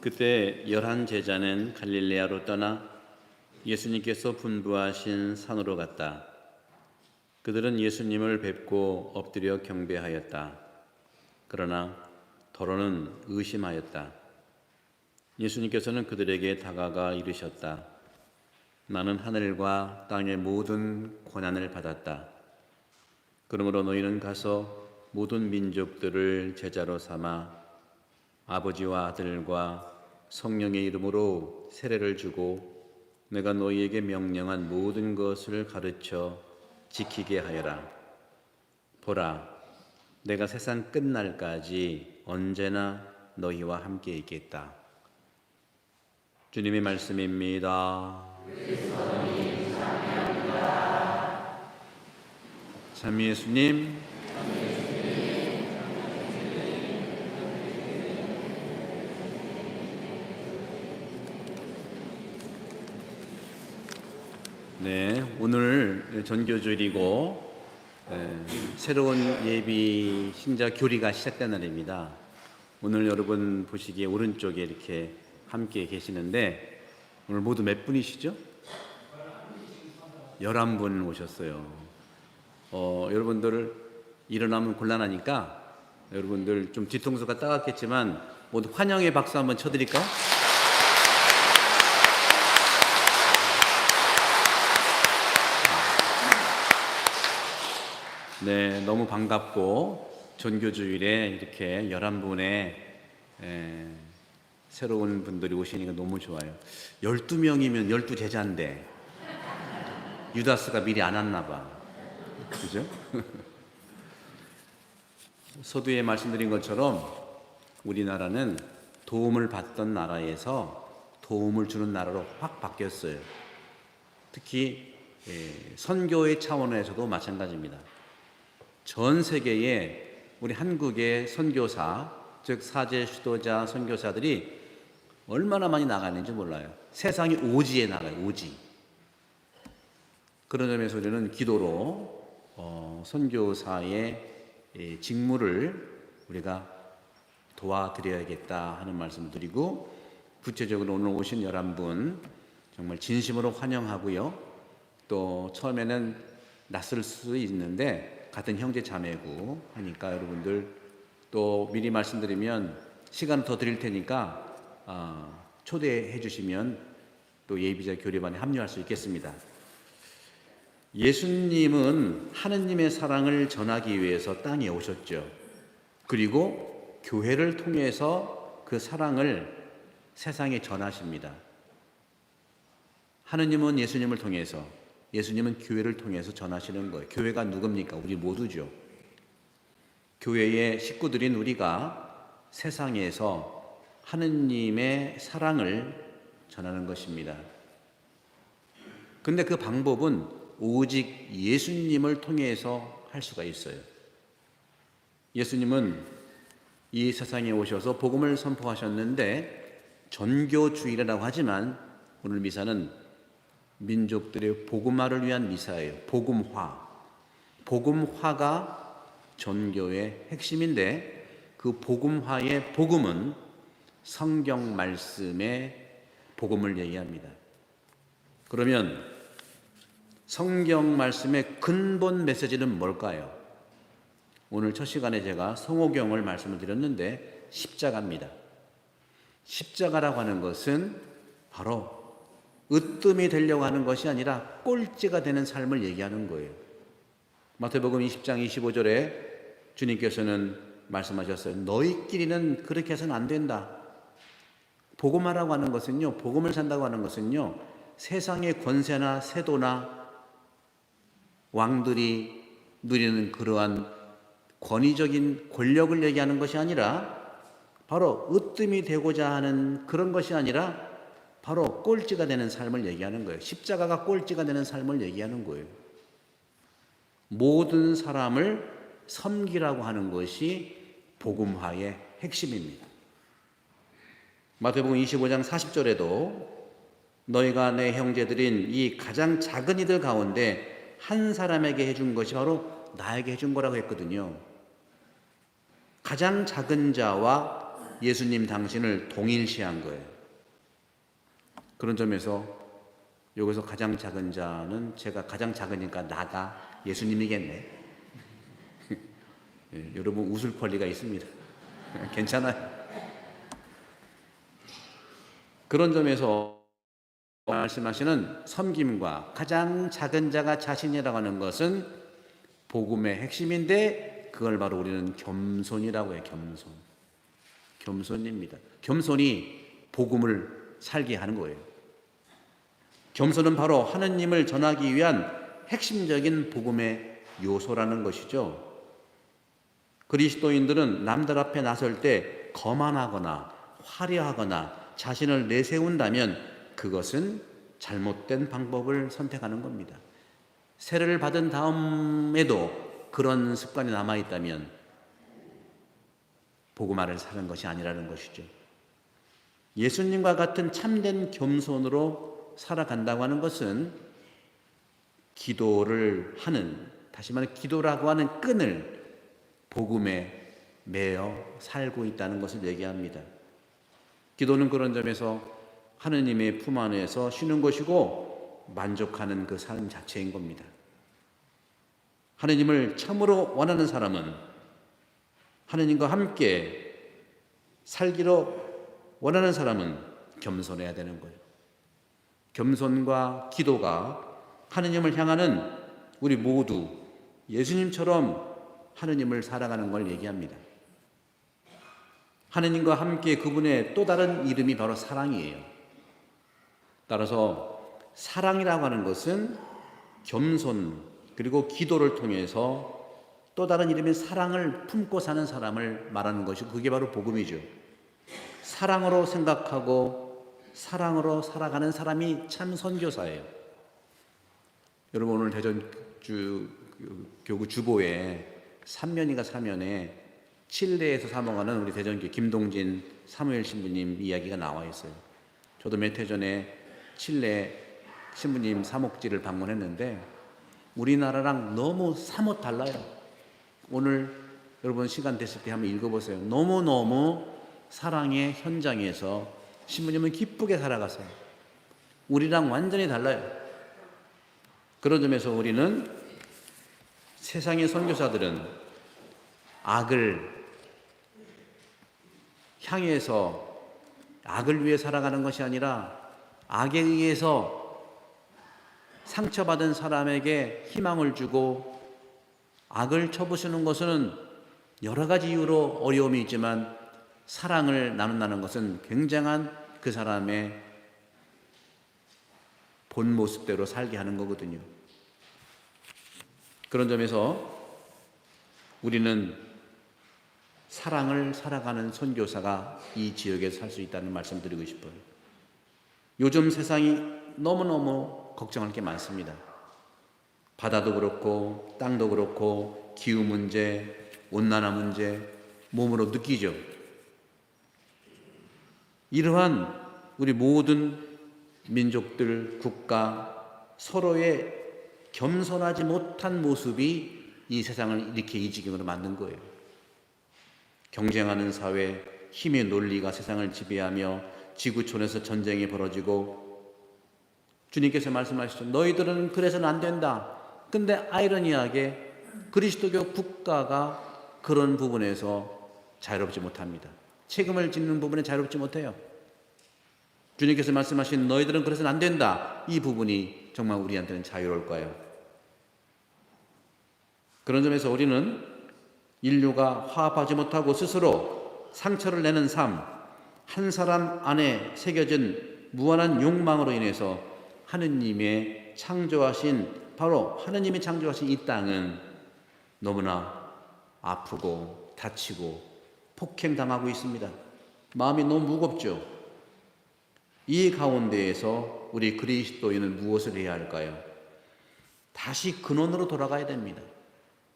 그때 열한 제자는 갈릴레아로 떠나 예수님께서 분부하신 산으로 갔다. 그들은 예수님을 뵙고 엎드려 경배하였다. 그러나 더러는 의심하였다. 예수님께서는 그들에게 다가가 이르셨다. 나는 하늘과 땅의 모든 권한을 받았다. 그러므로 너희는 가서 모든 민족들을 제자로 삼아 아버지와 아들과 성령의 이름으로 세례를 주고 내가 너희에게 명령한 모든 것을 가르쳐 지키게 하여라. 보라, 내가 세상 끝날까지 언제나 너희와 함께 있겠다. 주님의 말씀입니다. 참 예수님, 네, 오늘 전교주일이고 에, 새로운 예비 신자 교리가 시작된 날입니다. 오늘 여러분 보시기에 오른쪽에 이렇게 함께 계시는데 오늘 모두 몇 분이시죠? 11분 오셨어요. 어, 여러분들 일어나면 곤란하니까 여러분들 좀 뒤통수가 따갑겠지만 모두 환영의 박수 한번 쳐드릴까요? 네, 너무 반갑고 전교주일에 이렇게 11분의 새로운 분들이 오시니까 너무 좋아요. 12명이면 12제자인데 유다스가 미리 안 왔나 봐. 그죠? 서두에 말씀드린 것처럼 우리나라는 도움을 받던 나라에서 도움을 주는 나라로 확 바뀌었어요. 특히 예, 선교의 차원에서도 마찬가지입니다. 전 세계에 우리 한국의 선교사, 즉 사제 수도자 선교사들이 얼마나 많이 나가는지 몰라요. 세상이 오지에 나가요. 오지. 그런 점에서 우리는 기도로 어, 선교사의 예, 직무를 우리가 도와드려야겠다 하는 말씀을 드리고 구체적으로 오늘 오신 11분 정말 진심으로 환영하고요. 또 처음에는 낯설 수 있는데 같은 형제 자매고 하니까 여러분들 또 미리 말씀드리면 시간 더 드릴 테니까 어, 초대해 주시면 또 예비자 교리반에 합류할 수 있겠습니다. 예수님은 하느님의 사랑을 전하기 위해서 땅에 오셨죠. 그리고 교회를 통해서 그 사랑을 세상에 전하십니다. 하느님은 예수님을 통해서 예수님은 교회를 통해서 전하시는 거예요. 교회가 누굽니까? 우리 모두죠. 교회의 식구들인 우리가 세상에서 하느님의 사랑을 전하는 것입니다. 근데 그 방법은 오직 예수님을 통해서 할 수가 있어요. 예수님은 이 세상에 오셔서 복음을 선포하셨는데 전교주일이라고 하지만 오늘 미사는 민족들의 복음화를 위한 미사예요. 복음화. 복음화가 전교의 핵심인데 그 복음화의 복음은 성경 말씀의 복음을 얘기합니다. 그러면 성경 말씀의 근본 메시지는 뭘까요? 오늘 첫 시간에 제가 성호경을 말씀을 드렸는데 십자가입니다. 십자가라고 하는 것은 바로 으뜸이 되려고 하는 것이 아니라 꼴찌가 되는 삶을 얘기하는 거예요. 마태복음 20장 25절에 주님께서는 말씀하셨어요. 너희끼리는 그렇게 해서는 안 된다. 복음하라고 하는 것은요, 복음을 산다고 하는 것은요, 세상의 권세나 세도나 왕들이 누리는 그러한 권위적인 권력을 얘기하는 것이 아니라 바로 으뜸이 되고자 하는 그런 것이 아니라 바로 꼴찌가 되는 삶을 얘기하는 거예요. 십자가가 꼴찌가 되는 삶을 얘기하는 거예요. 모든 사람을 섬기라고 하는 것이 복음화의 핵심입니다. 마태복음 25장 40절에도 너희가 내 형제들인 이 가장 작은 이들 가운데 한 사람에게 해준 것이 바로 나에게 해준 거라고 했거든요. 가장 작은 자와 예수님 당신을 동일시한 거예요. 그런 점에서 여기서 가장 작은 자는 제가 가장 작으니까 나가 예수님이겠네. 예, 여러분 웃을 권리가 있습니다. 괜찮아요. 그런 점에서 말씀하시는 섬김과 가장 작은 자가 자신이라고 하는 것은 복음의 핵심인데 그걸 바로 우리는 겸손이라고 해요. 겸손. 겸손입니다. 겸손이 복음을 살게 하는 거예요. 겸손은 바로 하느님을 전하기 위한 핵심적인 복음의 요소라는 것이죠. 그리스도인들은 남들 앞에 나설 때 거만하거나 화려하거나 자신을 내세운다면 그것은 잘못된 방법을 선택하는 겁니다. 세례를 받은 다음에도 그런 습관이 남아 있다면 복음화를 사는 것이 아니라는 것이죠. 예수님과 같은 참된 겸손으로 살아간다고 하는 것은 기도를 하는 다시 말해 기도라고 하는 끈을 복음에 매어 살고 있다는 것을 얘기합니다. 기도는 그런 점에서 하느님의 품 안에서 쉬는 것이고 만족하는 그 삶 자체인 겁니다. 하느님을 참으로 원하는 사람은 하느님과 함께 살기로 원하는 사람은 겸손해야 되는 거예요. 겸손과 기도가 하느님을 향하는 우리 모두 예수님처럼 하느님을 살아가는 걸 얘기합니다. 하느님과 함께 그분의 또 다른 이름이 바로 사랑이에요. 따라서 사랑이라고 하는 것은 겸손 그리고 기도를 통해서 또 다른 이름인 사랑을 품고 사는 사람을 말하는 것이 그게 바로 복음이죠. 사랑으로 생각하고 사랑으로 살아가는 사람이 참 선교사예요. 여러분 오늘 대전주 교구 주보에 3면인가 4면에 칠레에서 사모하는 우리 대전교 김동진 사무엘 신부님 이야기가 나와 있어요. 저도 몇 해 전에 칠레 신부님 사목지를 방문했는데 우리나라랑 너무 사뭇 달라요. 오늘 여러분 시간 됐을 때 한번 읽어보세요. 너무너무 사랑의 현장에서 신부님은 기쁘게 살아가세요. 우리랑 완전히 달라요. 그런 점에서 우리는 세상의 선교사들은 악을 향해서 악을 위해 살아가는 것이 아니라 악에 의해서 상처받은 사람에게 희망을 주고 악을 쳐부수는 것은 여러 가지 이유로 어려움이 있지만 사랑을 나눈다는 것은 굉장한 그 사람의 본 모습대로 살게 하는 거거든요. 그런 점에서 우리는 사랑을 살아가는 선교사가 이 지역에 살수 있다는 말씀 드리고 싶어요. 요즘 세상이 너무너무 걱정할 게 많습니다. 바다도 그렇고, 땅도 그렇고, 기후 문제, 온난화 문제, 몸으로 느끼죠. 이러한 우리 모든 민족들, 국가, 서로의 겸손하지 못한 모습이 이 세상을 이렇게 이 지경으로 만든 거예요. 경쟁하는 사회, 힘의 논리가 세상을 지배하며 지구촌에서 전쟁이 벌어지고 주님께서 말씀하시죠. 너희들은 그래서는 안 된다. 근데 아이러니하게 그리스도교 국가가 그런 부분에서 자유롭지 못합니다. 책임을 짓는 부분에 자유롭지 못해요. 주님께서 말씀하신 너희들은 그래서는 안 된다. 이 부분이 정말 우리한테는 자유로울까요? 그런 점에서 우리는 인류가 화합하지 못하고 스스로 상처를 내는 삶, 한 사람 안에 새겨진 무한한 욕망으로 인해서 하느님의 창조하신 바로 하느님이 창조하신 이 땅은 너무나 아프고 다치고 폭행당하고 있습니다. 마음이 너무 무겁죠. 이 가운데에서 우리 그리스도인은 무엇을 해야 할까요? 다시 근원으로 돌아가야 됩니다.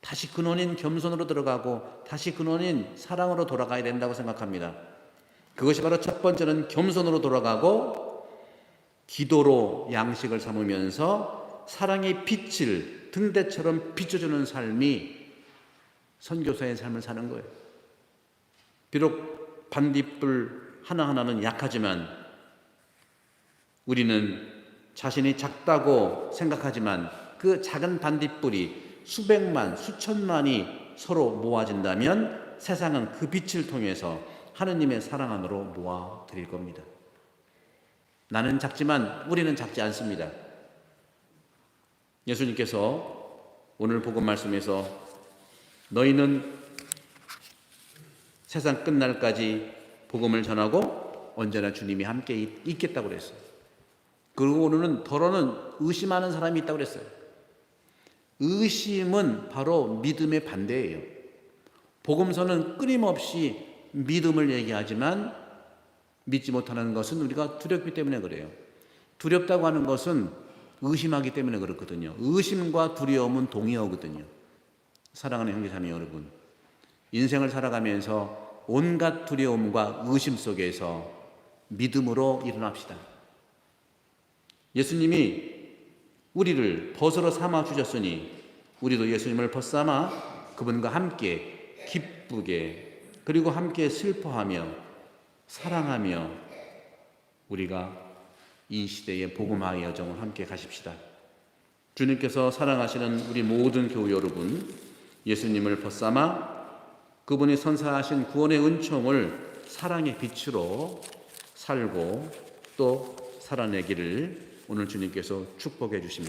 다시 근원인 겸손으로 들어가고 다시 근원인 사랑으로 돌아가야 된다고 생각합니다. 그것이 바로 첫 번째는 겸손으로 돌아가고 기도로 양식을 삼으면서 사랑의 빛을 등대처럼 비춰주는 삶이 선교사의 삶을 사는 거예요. 비록 반딧불 하나하나는 약하지만 우리는 자신이 작다고 생각하지만 그 작은 반딧불이 수백만, 수천만이 서로 모아진다면 세상은 그 빛을 통해서 하느님의 사랑 안으로 모아 드릴 겁니다. 나는 작지만 우리는 작지 않습니다. 예수님께서 오늘 복음 말씀에서 너희는 세상 끝날까지 복음을 전하고 언제나 주님이 함께 있- 있겠다고 그랬어요. 그리고 오늘은 더러는 의심하는 사람이 있다고 그랬어요. 의심은 바로 믿음의 반대예요. 복음서는 끊임없이 믿음을 얘기하지만 믿지 못하는 것은 우리가 두렵기 때문에 그래요. 두렵다고 하는 것은 의심하기 때문에 그렇거든요. 의심과 두려움은 동의어거든요. 사랑하는 형제자매 여러분, 인생을 살아가면서 온갖 두려움과 의심 속에서 믿음으로 일어납시다. 예수님이 우리를 벗으로 삼아 주셨으니 우리도 예수님을 벗삼아 그분과 함께 기쁘게 그리고 함께 슬퍼하며 사랑하며 우리가 이 시대의 복음화의 여정을 함께 가십시다. 주님께서 사랑하시는 우리 모든 교우 여러분, 예수님을 벗삼아 그분이 선사하신 구원의 은총을 사랑의 빛으로 살고 또 살아내기를 오늘 주님께서 축복해 주십니다.